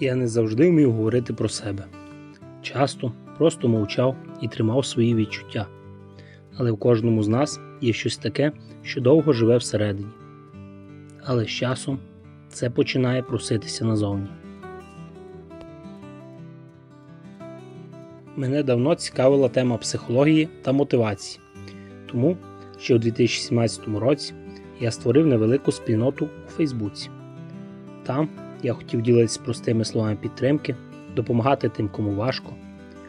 Я не завжди вмів говорити про себе. Часто просто мовчав і тримав свої відчуття. Але в кожному з нас є щось таке, що довго живе всередині. Але з часом це починає проситися назовні. Мене давно цікавила тема психології та мотивації. Тому ще у 2017 році я створив невелику спільноту у Фейсбуці. Там я хотів ділитися простими словами підтримки, допомагати тим, кому важко,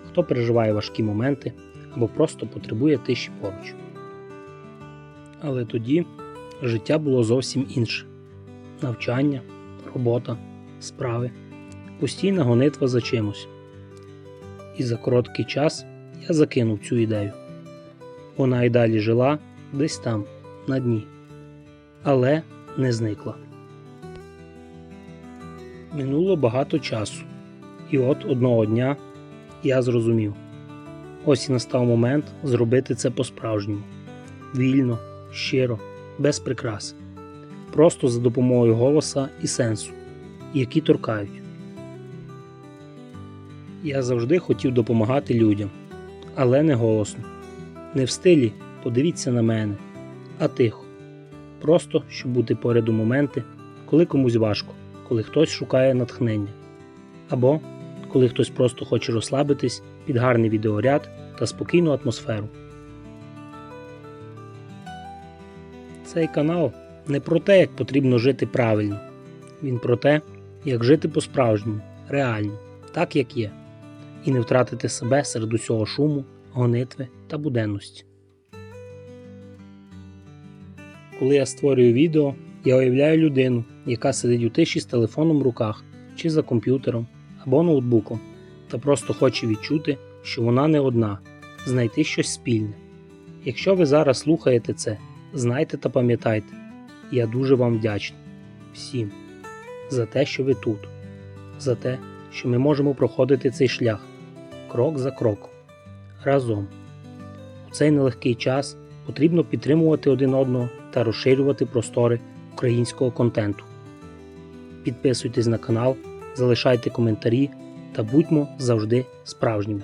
хто переживає важкі моменти або просто потребує тиші поруч. Але тоді життя було зовсім інше: навчання, робота, справи, постійна гонитва за чимось. І за короткий час я закинув цю ідею. Вона й далі жила десь там, на дні, але не зникла. Минуло багато часу, і от одного дня я зрозумів: ось і настав момент зробити це по-справжньому, вільно, щиро, без прикрас, просто за допомогою голоса і сенсу, які торкають. Я завжди хотів допомагати людям, але не голосно, не в стилі подивіться на мене, а тихо. Просто щоб бути поряд у моменти, коли комусь важко, коли хтось шукає натхнення, або коли хтось просто хоче розслабитись під гарний відеоряд та спокійну атмосферу. Цей канал не про те, як потрібно жити правильно, він про те, як жити по-справжньому, реально, так як є, і не втратити себе серед усього шуму, гонитви та буденності. Коли я створюю відео, я уявляю людину, яка сидить у тиші з телефоном в руках чи за комп'ютером або ноутбуком, та просто хоче відчути, що вона не одна, знайти щось спільне. Якщо ви зараз слухаєте це, знайте та пам'ятайте, я дуже вам вдячний всім за те, що ви тут, за те, що ми можемо проходити цей шлях крок за кроком, разом. У цей нелегкий час потрібно підтримувати один одного та розширювати простори українського контенту. Підписуйтесь на канал, залишайте коментарі та будьмо завжди справжніми.